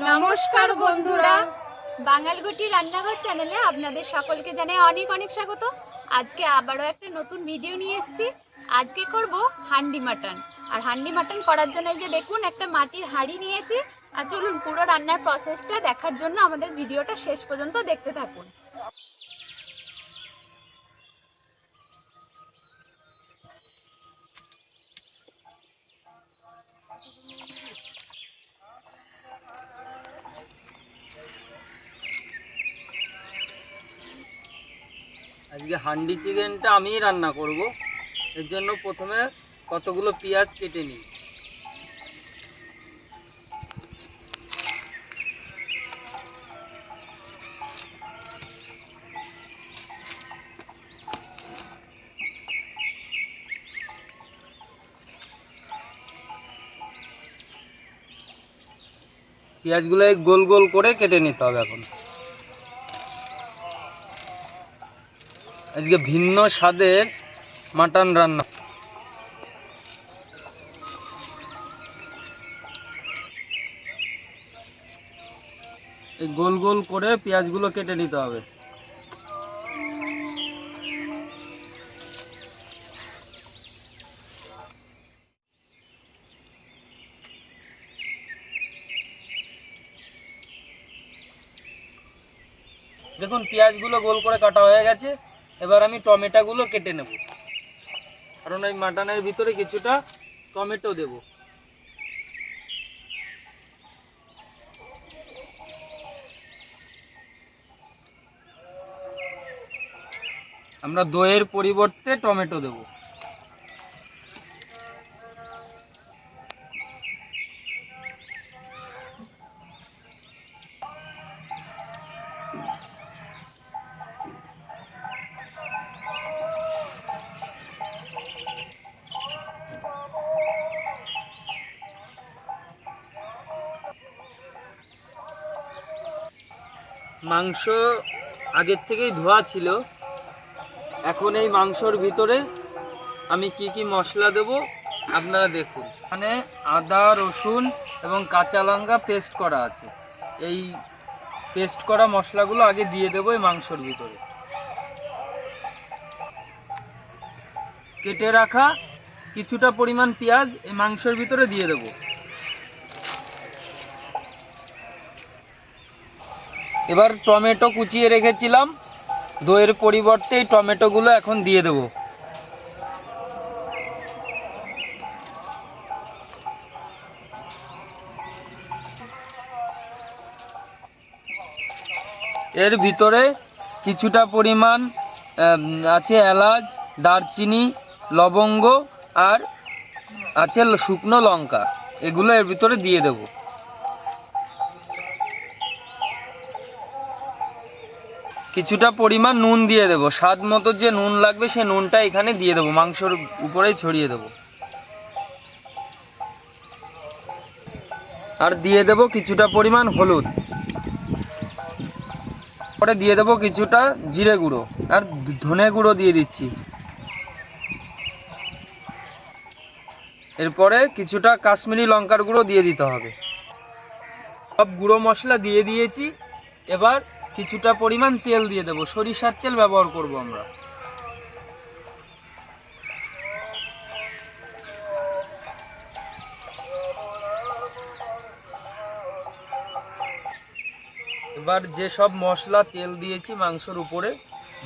নমস্কার বন্ধুরা। বাঙালগুটি রান্নাঘর চ্যানেলে আপনাদের সকলকে জানাই অনেক অনেক স্বাগত। আজকে আবারও একটা নতুন ভিডিও নিয়ে এসেছি। আজকে করব হান্ডি মাটন। আর হান্ডি মাটন করার জন্য যে দেখুন, একটা মাটির হাঁড়ি নিয়েছি। আর চলুন পুরো রান্নার প্রসেসটা দেখার জন্য আমাদের ভিডিওটা শেষ পর্যন্ত দেখতে থাকুন। আজকে হান্ডি চিকেনটা আমিই রান্না করব। এর জন্য প্রথমে কতগুলো পেঁয়াজ কেটে নিই। পেঁয়াজগুলো গোল গোল করে কেটে নিতে হবে এখন। আজকে ভিন্ন স্বাদের মাটন রান্না। এই গোল গোল করে পেঁয়াজগুলো কেটে নিতে হবে। দেখুন, পেঁয়াজগুলো গোল করে কাটা হয়ে গেছে। এবার আমি টমেটোগুলো কেটে নেব। কারণ ওই মাটনের ভিতরে কিছুটা টমেটো দেব। আমরা দইয়ের পরিবর্তে টমেটো দেব। মাংস আগের থেকেই ধোয়া ছিল। এখন এই মাংসর ভিতরে আমি কি কি মশলা দেব আপনারা দেখুন। মানে আদা, রসুন এবং কাঁচা লঙ্কা পেস্ট করা আছে। এই পেস্ট করা মশলাগুলো আগে দিয়ে দেবো এই মাংসর ভিতরে। কেটে রাখা কিছুটা পরিমাণ পেঁয়াজ এই মাংসের ভিতরে দিয়ে দেবো। এবার টমেটো কুচিয়ে রেখেছিলাম। দইয়ের পরিবর্তে এই টমেটোগুলো এখন দিয়ে দেব। এর ভিতরে কিছুটা পরিমাণ আছে এলাচ, দারচিনি, লবঙ্গ আর আছে শুকনো লঙ্কা। এগুলো এর ভিতরে দিয়ে দেবো। কিছুটা পরিমাণ নুন দিয়ে দেবো। স্বাদ মতো যে নুন লাগবে সে নুনটা এখানে দিয়ে দেবো। মাংসর উপরেই ছড়িয়ে দেবো। আর দিয়ে দেবো কিছুটা পরিমাণ হলুদ। পরে দিয়ে দেবো কিছুটা জিরে গুঁড়ো। আর ধনে গুঁড়ো দিয়ে দিচ্ছি। এরপরে কিছুটা কাশ্মীরি লঙ্কার গুঁড়ো দিয়ে দিতে হবে। সব গুঁড়ো মশলা দিয়ে দিয়েছি। এবার কিছুটা পরিমাণ তেল দিয়ে দেবো। সরিষার তেল ব্যবহার করব আমরা। এবার যে সব মশলা তেল দিয়েছি মাংসর উপরে,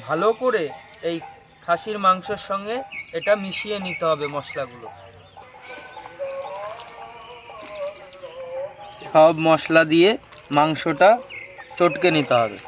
ভালো করে এই খাসির মাংসের সঙ্গে এটা মিশিয়ে নিতে হবে মশলাগুলো। সব মশলা দিয়ে মাংসটা চটকে নিতে হবে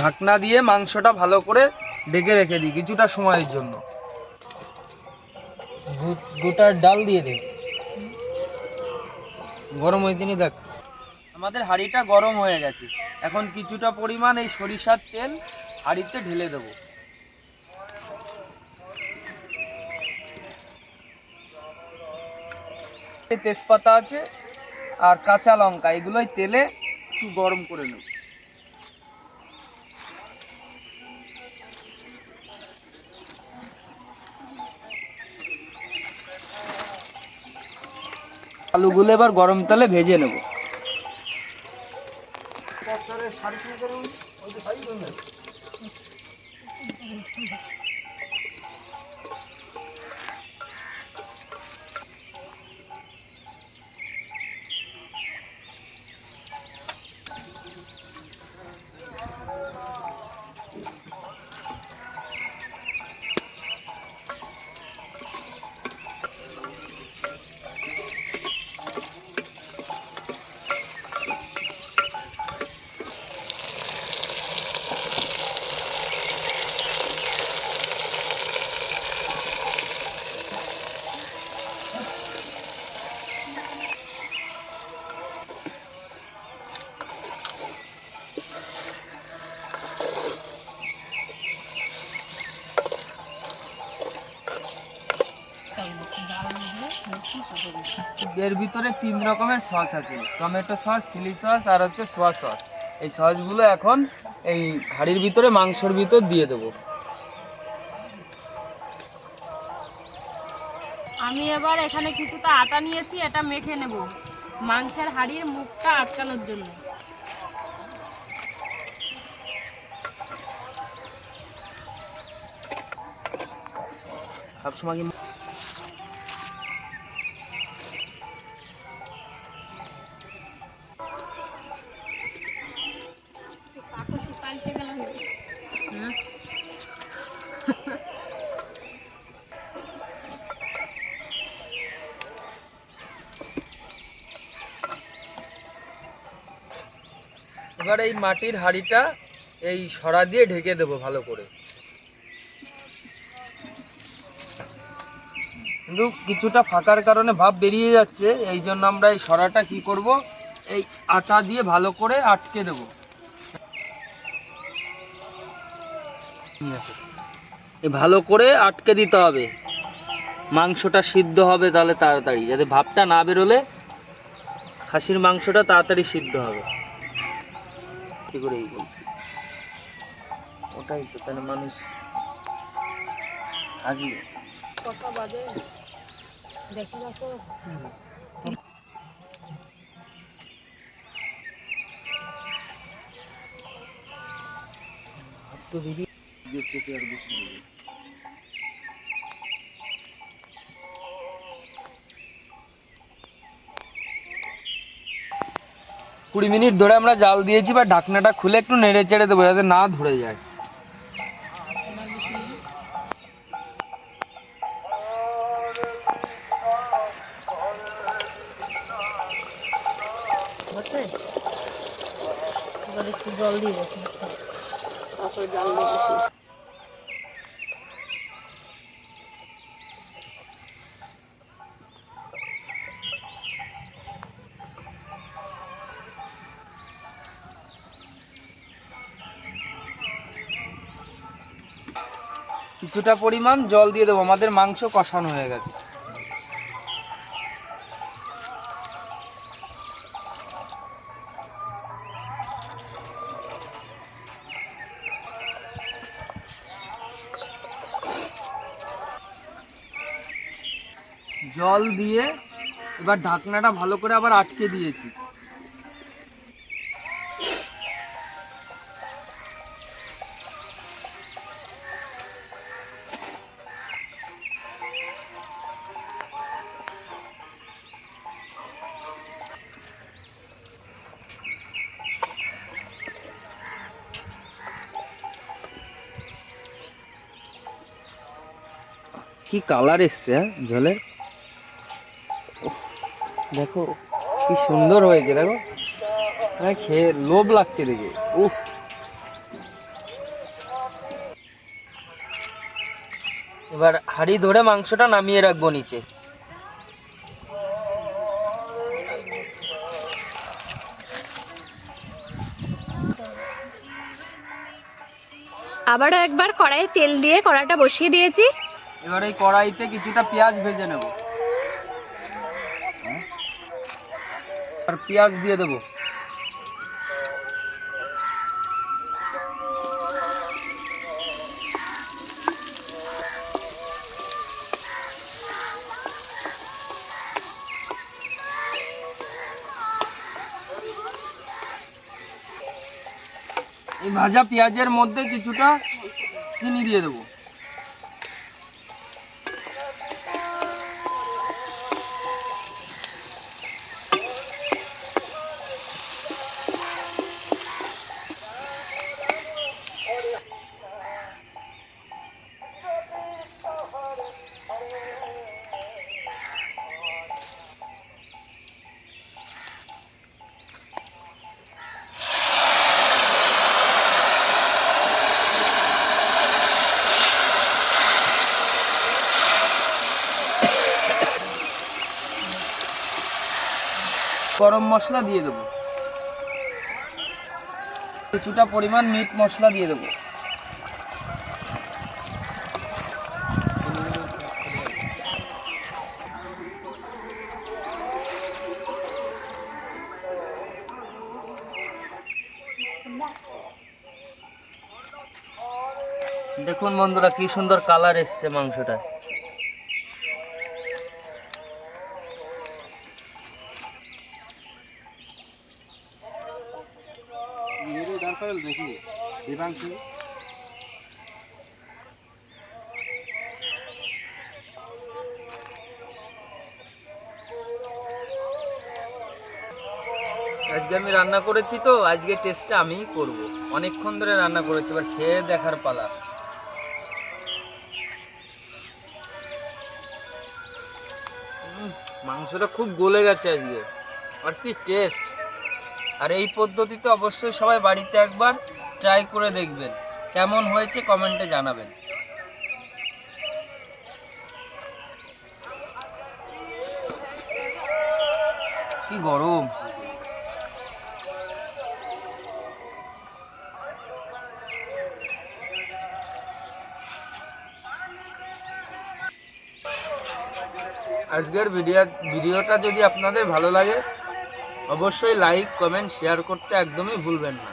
ঢাকনা দিয়ে মাংসটা ভালো করে ঢেকে রেখে দিই কিছুটা সময়ের জন্য। গোটার ডাল দিয়ে দে। গরম হয়েছে নি দেখ। আমাদের হাঁড়িটা গরম হয়ে গেছে। এখন কিছুটা পরিমাণ এই সরিষার তেল হাঁড়িতে ঢেলে দেবো। তেজপাতা আছে আর কাঁচা লঙ্কা, এগুলোই তেলে একটু গরম করে নেব। আলুগুলো এবার গরম তেলে ভেজে নেব। এর ভিতরে তিন রকমের সস আছে। টমেটো সস চিলি সস আর হচ্ছে সোয়া সস এই সসগুলো এখন এই হাঁড়ির ভিতরে মাংসর ভিতর দিয়ে দেবো। আমি এবার এখানে কিছুটা আটা নিয়েছি এটা মেখে নেব। মাংসের হাড়ির মুখটা আটকানোর জন্য। সবসময় এবার এই মাটির হাঁড়িটা এই সরা দিয়ে ঢেকে দেবো ভালো করে। কিন্তু কিছুটা ফাঁকার কারণে ভাব বেরিয়ে যাচ্ছে, এই জন্য আমরা এই সরাটা কি করব? এই আটা দিয়ে ভালো করে আটকে দেবো। ভালো করে আটকে দিতে হবে। মাংসটা সিদ্ধ হবে তাহলে তাড়াতাড়ি, যাতে ভাবটা না বেরোলে খাসির মাংসটা তাড়াতাড়ি সিদ্ধ হবে। কি করে এই বলছি। ওটাই তো তাহলে মানুষ কথা বাজে দেখে দেখো তো। দিদি। দেখছে কি আর বেশি কুড়ি মিনিট ধরে আমরা জাল দিয়েছি বা ঢাকনাটা খুলে একটু নেড়ে চেড়ে দেবো যাতে না ধরে যায়। একটু জল দিয়ে কিছুটা পরিমাণ জল দিয়ে দেবো, আমাদের মাংস কষানো হয়ে গেছে। জল দিয়ে এবার ঢাকনাটা ভালো করে আবার আটকে দিয়েছি। কি কালার এসছে হ্যাঁ, জলে? দেখো, কি সুন্দর হয়েছে, দেখো। হ্যাঁ খেয়ে লোভ লাগছে দেখে। উফ। এবার হাড়ি ধরে মাংসটা নামিয়ে রাখব নিচে। আবারও একবার কড়াইয়ে তেল দিয়ে কড়াটা বসিয়ে দিয়েছি। এবার এই কড়াইতে কিছুটা পেঁয়াজ ভেজে নেব। আর পেঁয়াজ দিয়ে দেবো। এই ভাজা পেঁয়াজের মধ্যে কিছুটা চিনি দিয়ে দেবো। গরম মশলা দিয়ে দেবো। কিছুটা পরিমাণ মিট মশলা দিয়ে দেবো। দেখুন বন্ধুরা, কি সুন্দর কালার এসছে মাংসটা দেখি দেবাংশু আজকে আমি রান্না করেছি তো, আজকে টেস্টটা আমিই করব। অনেকক্ষণ ধরে রান্না করেছি, এবার খেয়ে দেখার পালা। মাংসটা খুব গলে গেছে আজকে। আর কি টেস্ট আর এই পদ্ধতিতে অবশ্যই সবাই বাড়িতে একবার ট্রাই করে দেখবেন। কেমন হয়েছে কমেন্টে জানাবেন। কি গরম। আজকের ভিডিও ভিডিওটা যদি আপনাদের ভালো লাগে, অবশ্যই লাইক কমেন্ট শেয়ার করতে একদমই ভুলবেন না।